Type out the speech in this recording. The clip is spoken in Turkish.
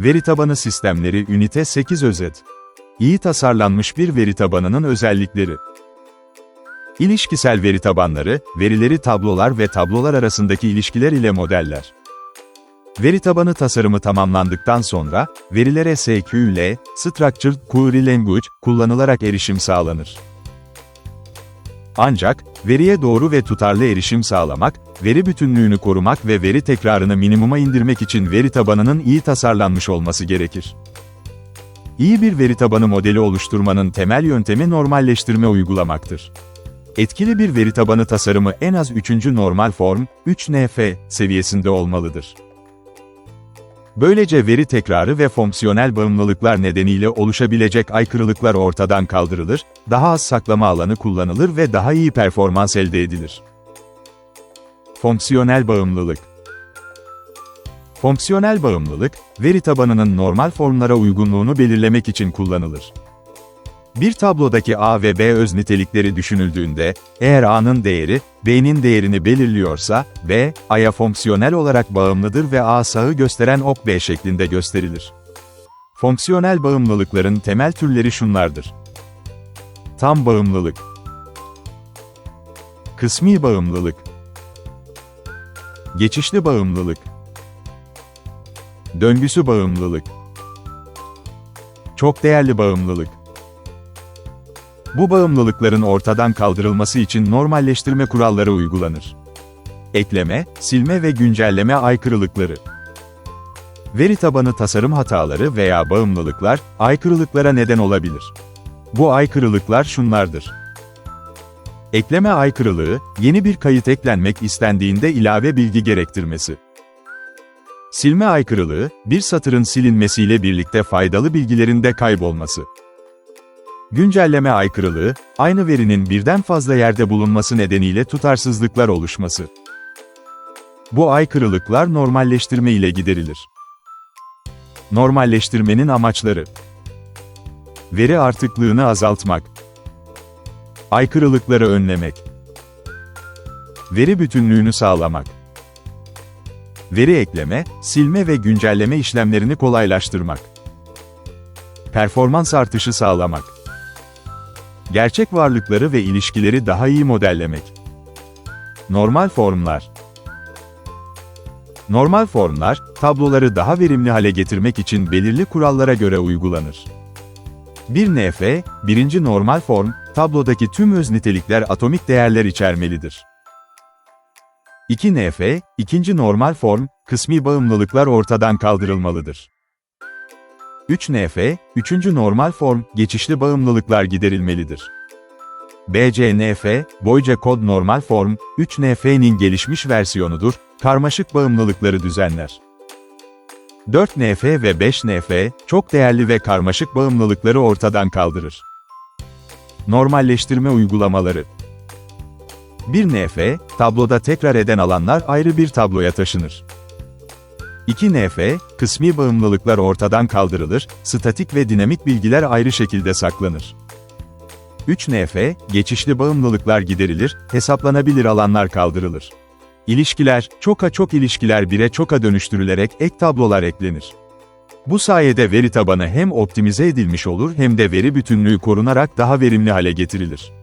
Veri tabanı sistemleri Ünite 8 özet. İyi tasarlanmış bir veri tabanının özellikleri. İlişkisel veri tabanları, verileri tablolar ve tablolar arasındaki ilişkiler ile modeller. Veri tabanı tasarımı tamamlandıktan sonra, verilere SQL, Structured Query Language, kullanılarak erişim sağlanır. Ancak, veriye doğru ve tutarlı erişim sağlamak, veri bütünlüğünü korumak ve veri tekrarını minimuma indirmek için veri tabanının iyi tasarlanmış olması gerekir. İyi bir veri tabanı modeli oluşturmanın temel yöntemi normalleştirme uygulamaktır. Etkili bir veri tabanı tasarımı en az 3. normal form, 3NF seviyesinde olmalıdır. Böylece veri tekrarı ve fonksiyonel bağımlılıklar nedeniyle oluşabilecek aykırılıklar ortadan kaldırılır, daha az saklama alanı kullanılır ve daha iyi performans elde edilir. Fonksiyonel bağımlılık Fonksiyonel bağımlılık, veri tabanının normal formlara uygunluğunu belirlemek için kullanılır. Bir tablodaki A ve B öz nitelikleri düşünüldüğünde, eğer A'nın değeri, B'nin değerini belirliyorsa, B, A'ya fonksiyonel olarak bağımlıdır ve A sağı gösteren ok B şeklinde gösterilir. Fonksiyonel bağımlılıkların temel türleri şunlardır. Tam bağımlılık. Kısmi bağımlılık. Geçişli bağımlılık. Döngüsü bağımlılık. Çok değerli bağımlılık bu bağımlılıkların ortadan kaldırılması için normalleştirme kuralları uygulanır. Ekleme, silme ve güncelleme aykırılıkları. Veri tabanı tasarım hataları veya bağımlılıklar, aykırılıklara neden olabilir. Bu aykırılıklar şunlardır. Ekleme aykırılığı, yeni bir kayıt eklenmek istendiğinde ilave bilgi gerektirmesi. Silme aykırılığı, bir satırın silinmesiyle birlikte faydalı bilgilerin de kaybolması. Güncelleme aykırılığı, aynı verinin birden fazla yerde bulunması nedeniyle tutarsızlıklar oluşması. Bu aykırılıklar normalleştirme ile giderilir. Normalleştirmenin amaçları. Veri artıklığını azaltmak. Aykırılıkları önlemek. Veri bütünlüğünü sağlamak. Veri ekleme, silme ve güncelleme işlemlerini kolaylaştırmak. Performans artışı sağlamak Gerçek varlıkları ve ilişkileri daha iyi modellemek. Normal formlar Normal formlar, tabloları daha verimli hale getirmek için belirli kurallara göre uygulanır. Bir NF, birinci normal form, tablodaki tüm öz nitelikler atomik değerler içermelidir. 2 NF, ikinci normal form, kısmi bağımlılıklar ortadan kaldırılmalıdır. 3 NF, üçüncü normal form, geçişli bağımlılıklar giderilmelidir. BCNF, boyca kod normal form, 3 NF'nin gelişmiş versiyonudur, karmaşık bağımlılıkları düzenler. 4 NF ve 5 NF, çok değerli ve karmaşık bağımlılıkları ortadan kaldırır. Normalleştirme uygulamaları 1 NF, tabloda tekrar eden alanlar ayrı bir tabloya taşınır. 2 NF, kısmi bağımlılıklar ortadan kaldırılır, statik ve dinamik bilgiler ayrı şekilde saklanır. 3 NF, geçişli bağımlılıklar giderilir, hesaplanabilir alanlar kaldırılır. İlişkiler, çoka çok ilişkiler 1'e çoka dönüştürülerek ek tablolar eklenir. Bu sayede veri tabanı hem optimize edilmiş olur hem de veri bütünlüğü korunarak daha verimli hale getirilir.